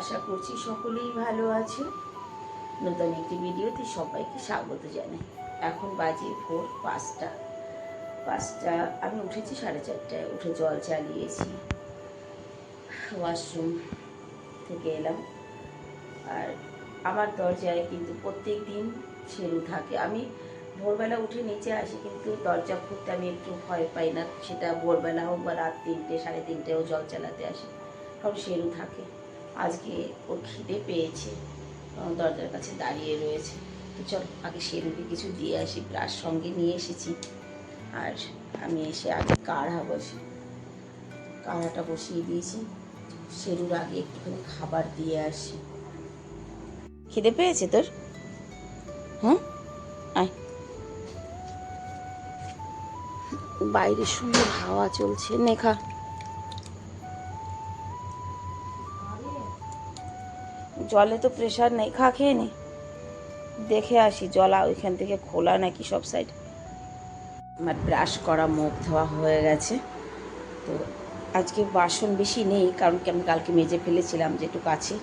আশা করছি সকলেই ভালো আছে। নতুন একটি ভিডিওতে সবাইকে স্বাগত জানাই। এখন বাজে ভোর পাঁচটা। পাঁচটা, আমি উঠেছি সাড়ে চারটায়, উঠে জল চালিয়েছি ওয়াশরুম থেকে এলাম। আর আমার দরজায় কিন্তু প্রত্যেক দিন ছেড়ু থাকে। আমি ভোরবেলা উঠে নিচে আসি, কিন্তু দরজা খুলতে আমি একটু ভয় পাই না। সেটা ভোরবেলা হোক বা রাত তিনটে, সাড়ে তিনটেও জল চালাতে আসি। কারণ সেরু থাকে। আজকে ওর খিদে পেয়েছে। দরজার কাছে দাঁড়িয়ে রয়েছে। তো চল, আগে শেরুকে কিছু দিয়ে আসি, ব্রাশ সঙ্গে নিয়ে এসেছি। আর আমি এসে আগে কাড়া বসি। কাড়াটা বসিয়ে দিয়েছি। শেরুর আগে একটুখানি খাবার দিয়ে আসি। খিদে পেয়েছে তোর? হ্যাঁ আয়। বাইরে সুন্দর হাওয়া চলছে। নেখা জলে তো প্রেশার নেই, খা খেয়ে নে। দেখে আসি জলা ওইখান থেকে খোলা নাকি সব সাইড আমার ব্রাশ করা, মুখ ধোয়া হয়ে গেছে। তো আজকে বাসন বেশি নেই, কারণ কি আমি কালকে মেজে ফেলেছিলাম যেটুকু আছে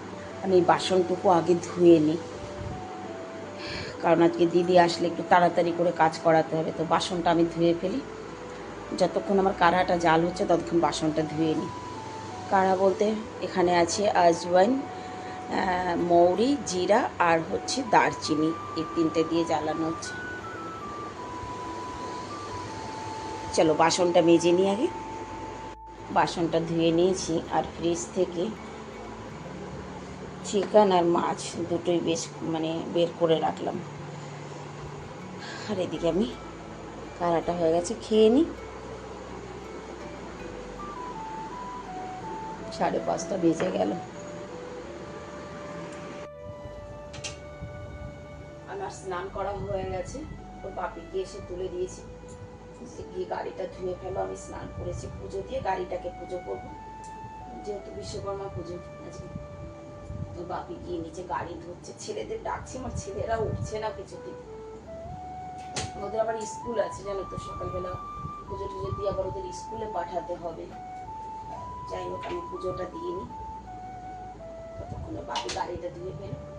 আমি বাসনটুকু আগে ধুয়ে নিই। কারণ আজকে দিদি আসলে একটু তাড়াতাড়ি করে কাজ করাতে হবে, তো বাসনটা আমি ধুয়ে ফেলি। যতক্ষণ আমার কাড়াটা জাল হচ্ছে, ততক্ষণ বাসনটা ধুয়ে নিই। কাড়া বলতে এখানে আছে আজওয়াইন মৌরি, জিরা আর হচ্ছে দারচিনি এই তিনটে দিয়ে জ্বালানো হচ্ছে। চলো বাসনটা মেজে নিই আগে। বাসনটা ধুয়ে নিয়েছি আর ফ্রিজ থেকে চিকেন আর মাছ দুটোই বেশ মানে বের করে রাখলাম। আর এদিকে আমি কারাটা হয়ে গেছে, খেয়ে নিই। সাড়ে পাঁচটা বেজে গেল। স্নান করা হয়ে গেছে। ওর বাপিকে এসে তুলে দিয়েছি। গিয়ে গাড়িটা ধুয়ে ফেলো। আমি স্নান করেছি। পুজো দিয়ে গাড়িটাকে পুজো করব। যেহেতু বিশ্বকর্মা পুজো। আজকে তো বাপি গিয়ে নিচে গাড়ি ধরছে। ছেলেদের ডাকছি। আমার ছেলেরা উঠছে না কিছুতে ওদের আবার স্কুল আছে, জানো তো, সকালবেলা পুজো টুজো দিয়ে আবার ওদের স্কুলে পাঠাতে হবে। যাই হোক, আমি পুজোটা দিয়ে নিই। ততক্ষণে বাপি গাড়িটা ধুয়ে ফেলো।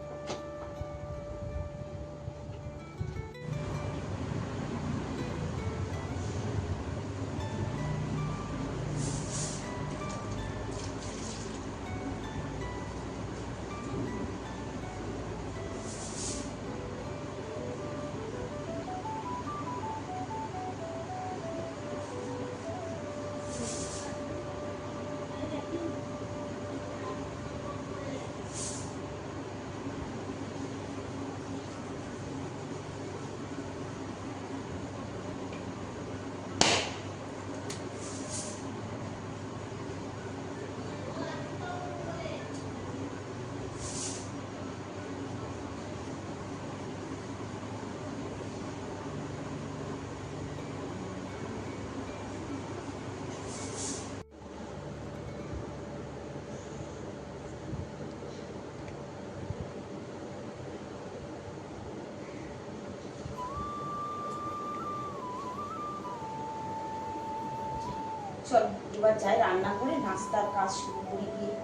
এবার যাই, রান্না করে নাস্তার কাজ শুরু করি গিয়ে।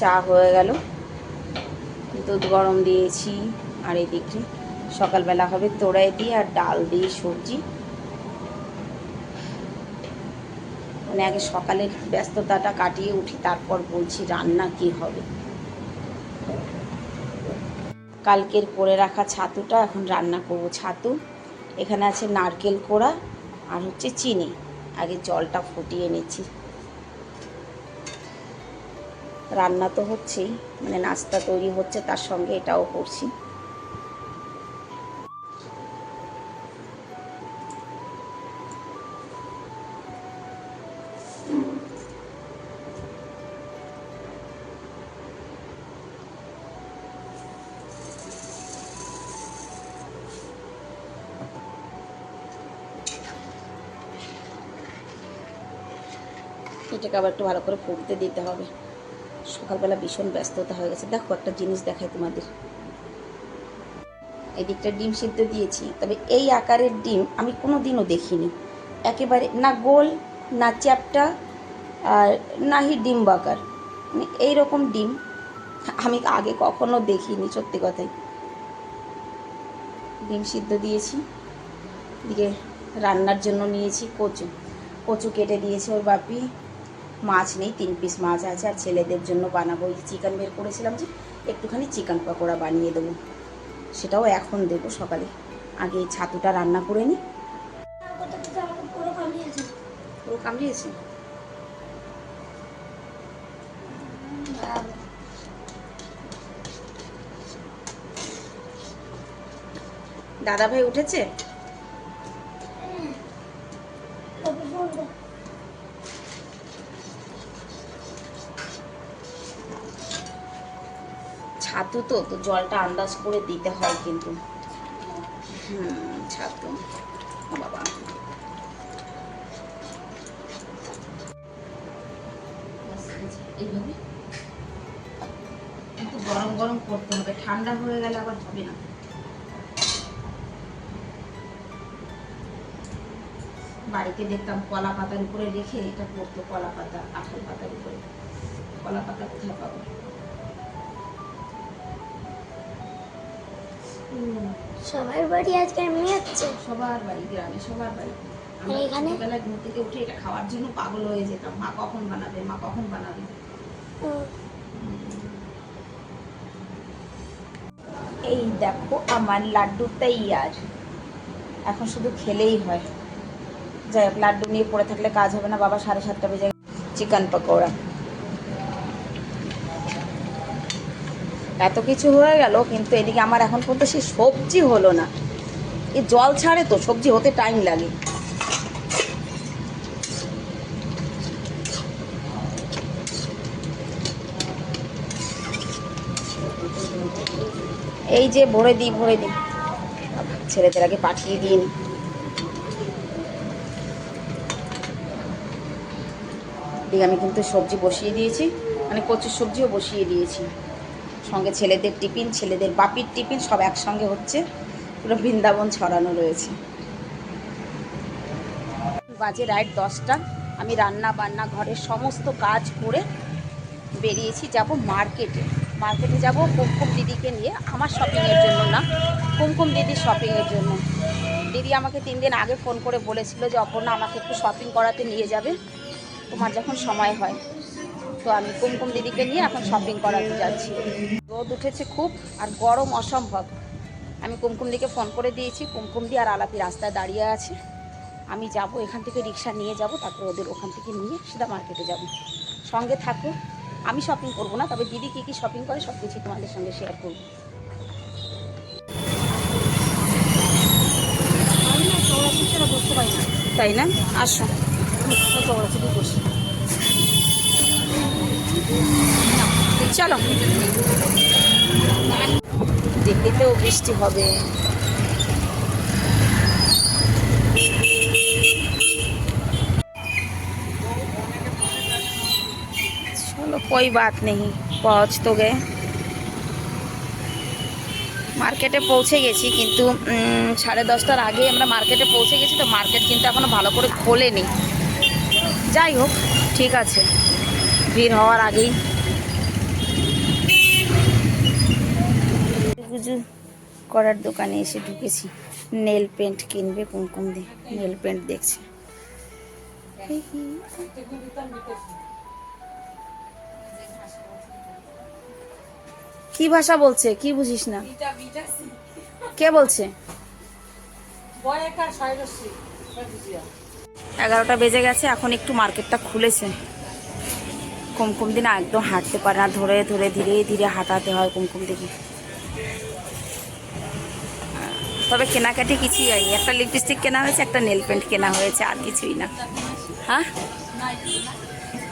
চা হয়ে গেল। দুধ গরম দিয়েছি, আর এদিকে সকালবেলা হবে তোড়াই দিয়ে আর ডাল দিয়ে সবজি। মানে আগে সকালের ব্যস্ততাটা কাটিয়ে উঠি, তারপর বলছি রান্না কি হবে। কালকের করে রাখা ছাতুটা, এখন রান্না করব ছাতু। এখানে আছে নারকেল কোড়া আর হচ্ছে চিনি। আগে জলটা ফুটিয়ে নিচ্ছি। রান্না তো হচ্ছেই মানে নাস্তা তৈরি হচ্ছে, তার সঙ্গে এটাও করছি। এটাকে আবার একটু ভালো করে ফুটতে দিতে হবে। সকালবেলা ভীষণ ব্যস্ততা হয়ে গেছে। দেখো একটা জিনিস দেখাই তোমাদের। এদিকটা ডিম সিদ্ধ দিয়েছি। তবে এই আকারের ডিম আমি কোনো দিনও দেখিনি। একেবারে না গোল, না চ্যাপটা, আর না হি ডিম বাকার মানে এইরকম ডিম আমি আগে কখনো দেখিনি, সত্যি কথাই। ডিম সিদ্ধ দিয়েছি। দিকে রান্নার জন্য নিয়েছি কচু। কচু কেটে দিয়েছে ওর বাপি। মাছ নেই, তিন পিস মাছ আছে আর ছেলেদের জন্য বানাবো। ওই চিকেন বের করেছিলাম যে, একটুখানি চিকেন পকোড়া বানিয়ে দেবো। সেটাও এখন দেবো সকালে। আগে ছাতুটা রান্না করে নিই। দাদা ভাই উঠেছে? ছাতু তো তো জলটা আন্দাজ করে দিতে হয় কিন্তু। ছাতু। বাবা। গরম গরম করতে হবে, ঠান্ডা হয়ে গেলে আবার হবে না। বাড়িতে দেখতাম কলা পাতার উপরে রেখে এটা করতো, কলা পাতা আঠাল পাতার উপরে। কলা পাতা কোথায় পাবো? সবার বাড়ি আজকে এমনি হচ্ছে সবার বাড়ি গ্রামে সবার বাড়ি। এখানে? বেলা ঘুম থেকে উঠে এটা খাওয়ার জন্য পাগল হয়ে যেতাম। মা কখন বানাবে মা কখন বানাবে? এই দেখো আমার লাড্ডু তৈয়ার। এখন শুধু খেলেই হয়। যাই হোক লাড্ডু নিয়ে পড়ে থাকলে কাজ হবে না বাবা সাড়ে সাতটা বেজে চিকেন পকোড়া। এত কিছু হয়ে গেল, কিন্তু এদিকে আমার এখন পর্যন্ত সেই সবজি হলো না। এ জল ছাড়ে তো সবজি হতে টাইম লাগে। এই যে ভরে দিই ভরে দিই। ছেলেদের আগে পাঠিয়ে দিন আমি কিন্তু সবজি বসিয়ে দিয়েছি মানে কচুর সবজিও বসিয়ে দিয়েছি। সঙ্গে ছেলেদের টিফিন, ছেলেদের বাপির টিফিন সব একসঙ্গে হচ্ছে। পুরো বৃন্দাবন ছড়ানো রয়েছে। বাজে রাইট দশটা। আমি রান্না বান্না ঘরের সমস্ত কাজ করে বেরিয়েছি। যাব মার্কেটে। মার্কেটে যাব কুমকুম দিদিকে নিয়ে। আমার শপিংয়ের জন্য না, কুমকুম দিদির শপিংয়ের জন্য। দিদি আমাকে তিন দিন আগে ফোন করে বলেছিল যে, অপর্ণা, আমাকে একটু শপিং করাতে নিয়ে যাবে। তোমার যখন সময় হয়। তো আমি কুমকুম দিদিকে নিয়ে এখন শপিং করাতে যাচ্ছি। রোদ উঠেছে খুব আর গরম অসম্ভব। আমি কুমকুম দিকে ফোন করে দিয়েছি, কুমকুম দি আর আলাপি রাস্তায় দাঁড়িয়ে আছে। আমি যাব, এখান থেকে রিক্সা নিয়ে যাব, তারপর ওদের ওখান থেকে নিয়ে সিধা মার্কেটে যাব। সঙ্গে থাকো আমি শপিং করব না, তবে দিদি কী কী শপিং করে সব কিছু তোমাদের সঙ্গে শেয়ার করব। তাই না? আসো। চলো দিল্লিতেও বৃষ্টি হবে चलो कोई बात नहीं पहुँच तो गए মার্কেটে পৌঁছে গেছি কিন্তু উম, সাড়ে দশটার আগে আমরা মার্কেটে পৌঁছে গেছি তো মার্কেট কিন্তু এখনও ভালো করে খোলেনি যাই হোক ঠিক আছে ভিড় হওয়ার আগেই। পুজো করার দোকানে এসে ঢুকেছি। নেল পেন্ট কিনবে কুমকুম দিয়ে। নেল পেন্ট দেখছে। কি ভাষা বলছে? কি বুঝিস না? কে বলছে? এগারোটা বেজে গেছে এখন একটু মার্কেটটা খুলেছে। কুমকুম দিন একদম হাঁটতে পারে না, ধরে ধরে ধীরে ধীরে হাঁটাতে হয় কুমকুম দিকে তবে কেনাকাটি কিছুই হয়নি। একটা লিপস্টিক কেনা হয়েছে, একটা নেল পেন্ট কেনা হয়েছে, আর কিছুই না। হ্যাঁ?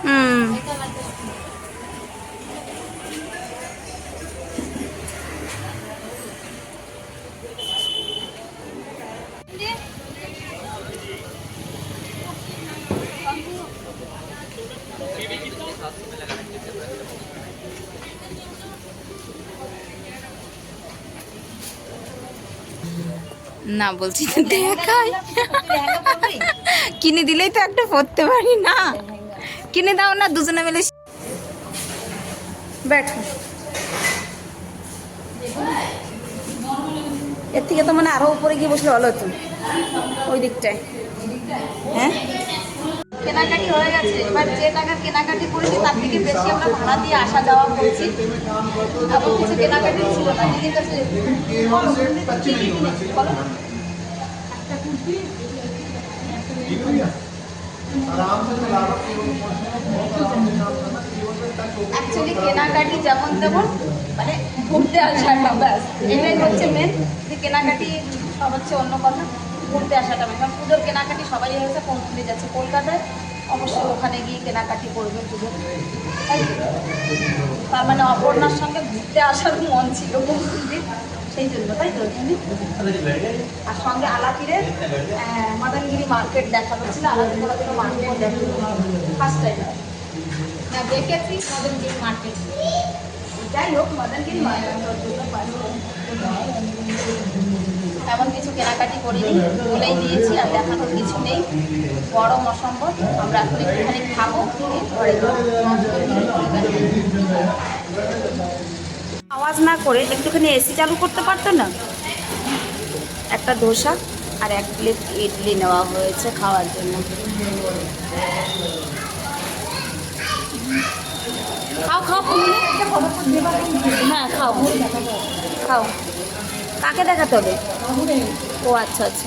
হুম। না, বলছি দেখাই। কিনে দিলেই তো একটা পড়তে পারি না। কিনে দাও না, দুজনে মিলে ব্যাট এর থেকে তো মানে আরও উপরে গিয়ে বসলে ভালো হতো। ওই দিকটায়। হ্যাঁ? কেনাকাটি হয়ে গেছে, এবার যে টাকা কেনাকাটি করেছি তার থেকে বেশি আমরা ভাড়া দিয়ে আসা যাওয়া করছি। এমন কিছু কেনাকাটি ছিল না, দিদির কাছে। অ্যাকচুয়ালি কেনাকাটি যেমন তেমন মানে ঘুরতে আসাটা ব্যাস এটাই হচ্ছে মেন যে কেনাকাটি সব হচ্ছে অন্য কথা। ঘুরতে আসাটা মেন কারণ পুজোর কেনাকাটি সবাই হয়েছে পৌঁছতে যাচ্ছে কলকাতায়। অবশ্যই ওখানে গিয়ে কেনাকাটি করবে পুজো। তার মানে অপর্ণার সঙ্গে ঘুরতে আসার মন ছিল বহুদিন সেই জন্য তাই তো? আর সঙ্গে আলাপিরের আহ, মাদানগিরি মার্কেট দেখা হচ্ছিল আলাপির মার্কেট দেখা ফার্স্ট টাইম না দেখেছি মদনগিরি মার্কেট। যাই হোক মাদানগিরি মার্কেট। এমন কিছু কেনাকাটি করিনি বলেই দিয়েছি আর দেখানোর কিছু নেই। গরম অসম্ভব আমরা এখন একটুখানি খাব ঘরে আওয়াজ না করে একটুখানি এসি চালু করতে পারতো না? একটা ধোসা আর এক প্লেট ইডলি নেওয়া হয়েছে খাওয়ার জন্য। খাও খাও হ্যাঁ খাও। খাও। কাকে দেখাতে হবে? ও আচ্ছা আচ্ছা।